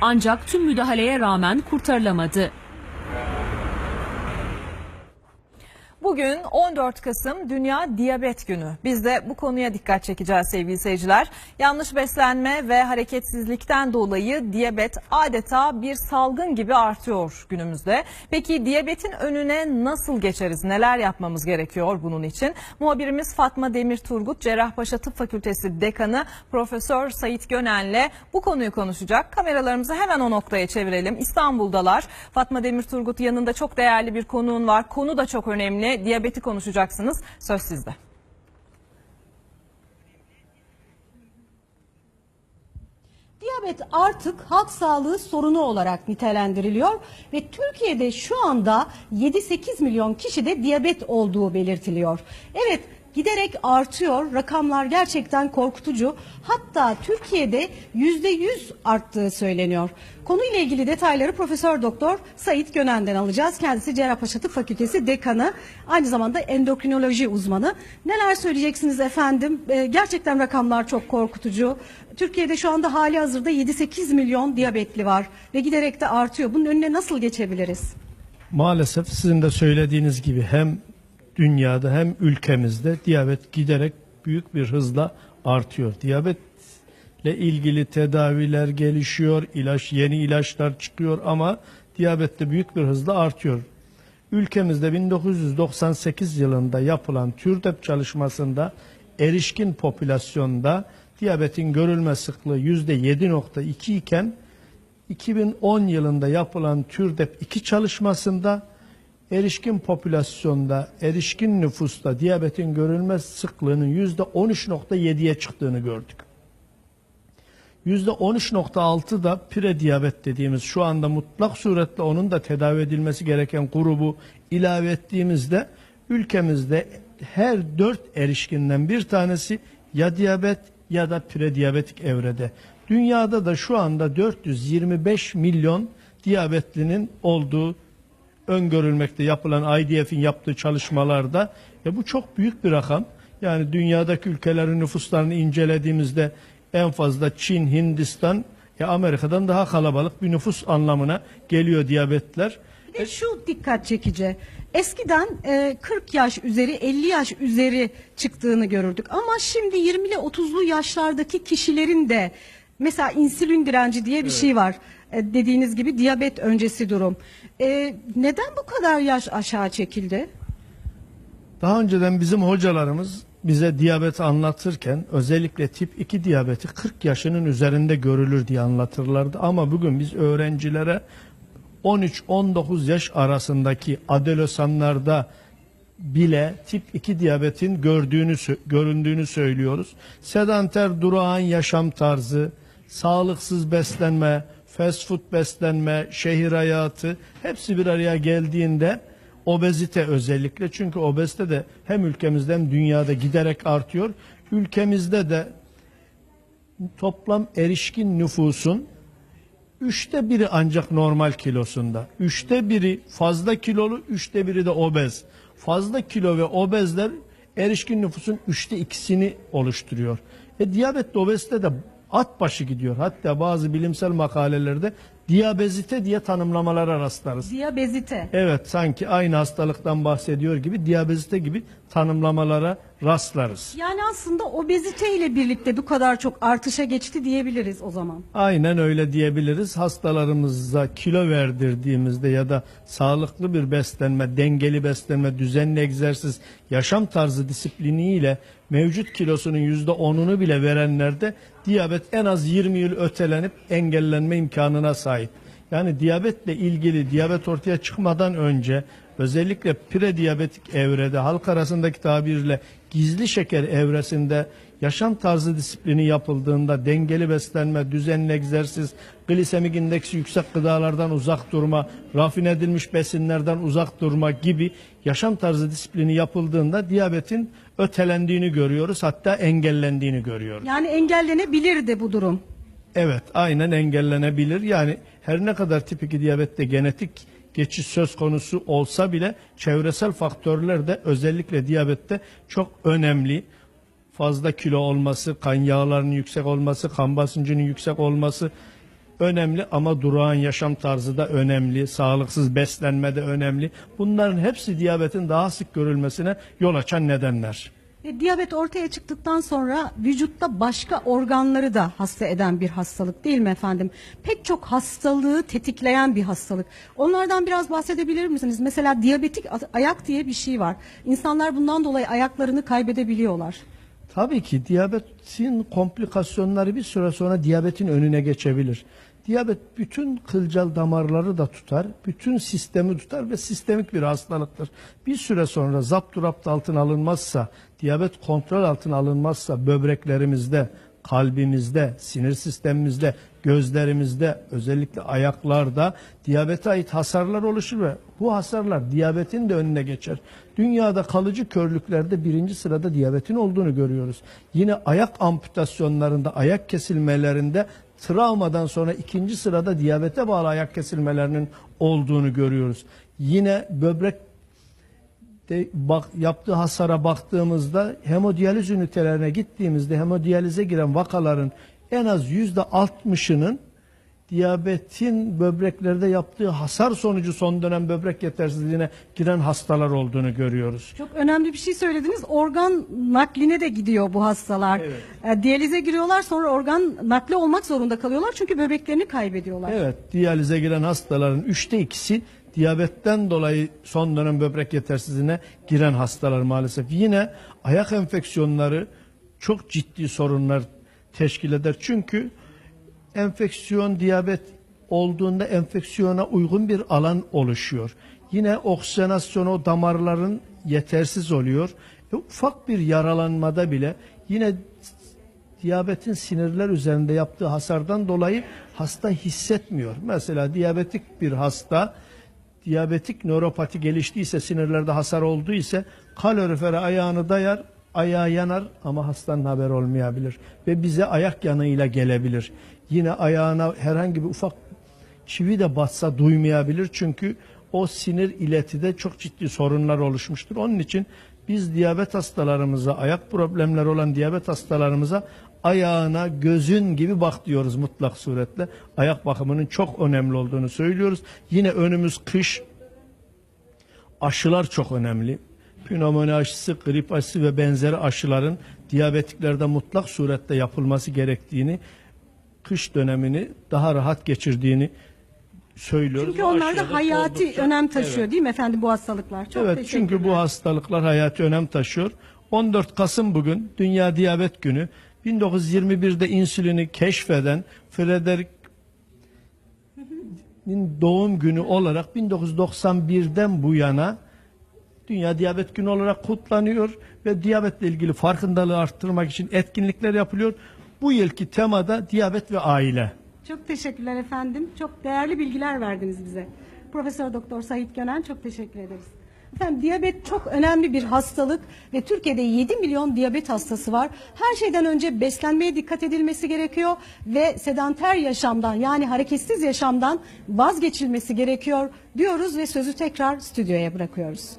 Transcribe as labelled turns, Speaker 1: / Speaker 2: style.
Speaker 1: Ancak tüm müdahaleye rağmen kurtarılamadı.
Speaker 2: Bugün 14 Kasım Dünya Diyabet Günü. Biz de bu konuya dikkat çekeceğiz sevgili seyirciler. Yanlış beslenme ve hareketsizlikten dolayı diyabet adeta bir salgın gibi artıyor günümüzde. Peki diyabetin önüne nasıl geçeriz? Neler yapmamız gerekiyor bunun için? Muhabirimiz Fatma Demir Turgut, Cerrahpaşa Tıp Fakültesi Dekanı Profesör Sait Gönen'le bu konuyu konuşacak. Kameralarımızı hemen o noktaya çevirelim. İstanbul'dalar. Fatma Demir Turgut yanında çok değerli bir konuğun var. Konu da çok önemli. Diyabeti konuşacaksınız. Söz sizde.
Speaker 3: Diyabet artık halk sağlığı sorunu olarak nitelendiriliyor ve Türkiye'de şu anda 7-8 milyon kişide diyabet olduğu belirtiliyor. Evet giderek artıyor. Rakamlar gerçekten korkutucu. Hatta Türkiye'de %100 arttığı söyleniyor. Konuyla ilgili detayları Profesör Doktor Sait Gönen'den alacağız. Kendisi Cerrahpaşa Tıp Fakültesi dekanı, aynı zamanda endokrinoloji uzmanı. Neler söyleyeceksiniz efendim? Ee, gerçekten rakamlar çok korkutucu. Türkiye'de şu anda hali hazırda 7-8 milyon diyabetli var ve giderek de artıyor. Bunun önüne nasıl geçebiliriz?
Speaker 4: Maalesef sizin de söylediğiniz gibi hem dünyada hem ülkemizde diyabet giderek büyük bir hızla artıyor. Diyabetle ilgili tedaviler gelişiyor, ilaç yeni ilaçlar çıkıyor ama diyabette büyük bir hızla artıyor. Ülkemizde 1998 yılında yapılan TÜRDEP çalışmasında erişkin popülasyonda diyabetin görülme sıklığı %7.2 iken 2010 yılında yapılan TÜRDEP 2 çalışmasında erişkin popülasyonda, erişkin nüfusta diyabetin görülme sıklığının %13.7'ye çıktığını gördük. %13.6 da prediyabet dediğimiz şu anda mutlak suretle onun da tedavi edilmesi gereken grubu ilave ettiğimizde ülkemizde her dört erişkinden bir tanesi ya diyabet ya da prediyabetik evrede. Dünyada da şu anda 425 milyon diyabetlinin olduğu öngörülmekte yapılan IDF'in yaptığı çalışmalarda ya bu çok büyük bir rakam. Yani dünyadaki ülkelerin nüfuslarını incelediğimizde en fazla Çin, Hindistan ya Amerika'dan daha kalabalık bir nüfus anlamına geliyor diyabetler.
Speaker 3: Bir de şu dikkat çekici. Eskiden e, 40 yaş üzeri 50 yaş üzeri çıktığını görürdük. Ama şimdi 20 ile 30'lu yaşlardaki kişilerin de mesela insülin direnci diye bir şey var. E, dediğiniz gibi diyabet öncesi durum. E, neden bu kadar yaş aşağı çekildi?
Speaker 4: Daha önceden bizim hocalarımız bize diyabeti anlatırken özellikle tip 2 diyabeti 40 yaşının üzerinde görülür diye anlatırlardı. Ama bugün biz öğrencilere 13-19 yaş arasındaki adolesanlarda bile tip 2 diyabetin gördüğünü göründüğünü söylüyoruz. Sedanter durağan yaşam tarzı, sağlıksız beslenme, fast food beslenme, şehir hayatı hepsi bir araya geldiğinde obezite özellikle çünkü obezite de hem ülkemizde hem dünyada giderek artıyor. Ülkemizde de toplam erişkin nüfusun üçte biri ancak normal kilosunda. Üçte biri fazla kilolu, üçte biri de obez. Fazla kilo ve obezler erişkin nüfusun üçte ikisini oluşturuyor. E diyabetle obezite de at başı gidiyor. Hatta bazı bilimsel makalelerde diyabezite diye tanımlamalara rastlarız.
Speaker 3: Diyabezite.
Speaker 4: Evet sanki aynı hastalıktan bahsediyor gibi diyabezite gibi tanımlamalara rastlarız.
Speaker 3: Yani aslında obezite ile birlikte bu kadar çok artışa geçti diyebiliriz o zaman.
Speaker 4: Aynen öyle diyebiliriz. Hastalarımıza kilo verdirdiğimizde ya da sağlıklı bir beslenme, dengeli beslenme, düzenli egzersiz, yaşam tarzı disipliniyle mevcut kilosunun yüzde onunu bile verenlerde diyabet en az 20 yıl ötelenip engellenme imkanına sahip. Yani diyabetle ilgili diyabet ortaya çıkmadan önce özellikle prediyabetik evrede halk arasındaki tabirle gizli şeker evresinde yaşam tarzı disiplini yapıldığında dengeli beslenme, düzenli egzersiz, glisemik indeksi yüksek gıdalardan uzak durma, rafine edilmiş besinlerden uzak durma gibi yaşam tarzı disiplini yapıldığında diyabetin ötelendiğini görüyoruz hatta engellendiğini görüyoruz.
Speaker 3: Yani engellenebilir de bu durum.
Speaker 4: Evet aynen engellenebilir. Yani her ne kadar tip 2 diyabette genetik geçiş söz konusu olsa bile çevresel faktörler de özellikle diyabette çok önemli. Fazla kilo olması, kan yağlarının yüksek olması, kan basıncının yüksek olması, önemli ama durağan yaşam tarzı da önemli, sağlıksız beslenme de önemli. Bunların hepsi diyabetin daha sık görülmesine yol açan nedenler.
Speaker 3: E, diyabet ortaya çıktıktan sonra vücutta başka organları da hasta eden bir hastalık değil mi efendim? Pek çok hastalığı tetikleyen bir hastalık. Onlardan biraz bahsedebilir misiniz? Mesela diyabetik ayak diye bir şey var. İnsanlar bundan dolayı ayaklarını kaybedebiliyorlar.
Speaker 4: Tabii ki diyabetin komplikasyonları bir süre sonra diyabetin önüne geçebilir. Diyabet bütün kılcal damarları da tutar, bütün sistemi tutar ve sistemik bir hastalıktır. Bir süre sonra zapturapt altına alınmazsa, diyabet kontrol altına alınmazsa böbreklerimizde, kalbimizde, sinir sistemimizde, gözlerimizde, özellikle ayaklarda diyabete ait hasarlar oluşur ve bu hasarlar diyabetin de önüne geçer. Dünyada kalıcı körlüklerde birinci sırada diyabetin olduğunu görüyoruz. Yine ayak amputasyonlarında, ayak kesilmelerinde travmadan sonra ikinci sırada diyabete bağlı ayak kesilmelerinin olduğunu görüyoruz. Yine böbrek de bak, yaptığı hasara baktığımızda hemodiyaliz ünitelerine gittiğimizde hemodiyalize giren vakaların en az yüzde altmışının diyabetin böbreklerde yaptığı hasar sonucu son dönem böbrek yetersizliğine giren hastalar olduğunu görüyoruz.
Speaker 3: Çok önemli bir şey söylediniz. Organ nakline de gidiyor bu hastalar. E, diyalize giriyorlar sonra organ nakli olmak zorunda kalıyorlar çünkü böbreklerini kaybediyorlar.
Speaker 4: Evet, diyalize giren hastaların üçte ikisi diyabetten dolayı son dönem böbrek yetersizliğine giren hastalar maalesef. Yine ayak enfeksiyonları çok ciddi sorunlar teşkil eder. Çünkü enfeksiyon diyabet olduğunda enfeksiyona uygun bir alan oluşuyor. Yine oksijenasyon o damarların yetersiz oluyor. E, ufak bir yaralanmada bile yine diyabetin sinirler üzerinde yaptığı hasardan dolayı hasta hissetmiyor. Mesela diyabetik bir hasta diyabetik nöropati geliştiyse sinirlerde hasar oldu ise kalorifere ayağını dayar ayağı yanar ama hastanın haber olmayabilir ve bize ayak yanığıyla gelebilir. Yine ayağına herhangi bir ufak çivi de batsa duymayabilir çünkü o sinir iletide çok ciddi sorunlar oluşmuştur. Onun için biz diyabet hastalarımıza, ayak problemleri olan diyabet hastalarımıza ayağına gözün gibi bak diyoruz mutlak suretle. Ayak bakımının çok önemli olduğunu söylüyoruz. Yine önümüz kış. Aşılar çok önemli. Pnömoni aşısı, grip aşısı ve benzeri aşıların diyabetiklerde mutlak surette yapılması gerektiğini, kış dönemini daha rahat geçirdiğini söylüyoruz.
Speaker 3: Çünkü
Speaker 4: Bu
Speaker 3: onlar
Speaker 4: aşılar
Speaker 3: da hayati
Speaker 4: oldukça-
Speaker 3: önem taşıyor
Speaker 4: Evet.
Speaker 3: değil mi efendim bu hastalıklar? Çok
Speaker 4: evet çünkü bu hastalıklar hayati önem taşıyor. 14 Kasım bugün Dünya Diyabet Günü. 1921'de insülini keşfeden Frederick'in doğum günü olarak 1991'den bu yana Dünya Diyabet Günü olarak kutlanıyor ve diyabetle ilgili farkındalığı arttırmak için etkinlikler yapılıyor. Bu yılki temada diyabet ve aile.
Speaker 3: Çok teşekkürler efendim. Çok değerli bilgiler verdiniz bize. Profesör Doktor Sait Gönen çok teşekkür ederiz. Efendim diyabet çok önemli bir hastalık ve Türkiye'de 7 milyon diyabet hastası var. Her şeyden önce beslenmeye dikkat edilmesi gerekiyor ve sedanter yaşamdan yani hareketsiz yaşamdan vazgeçilmesi gerekiyor diyoruz ve sözü tekrar stüdyoya bırakıyoruz.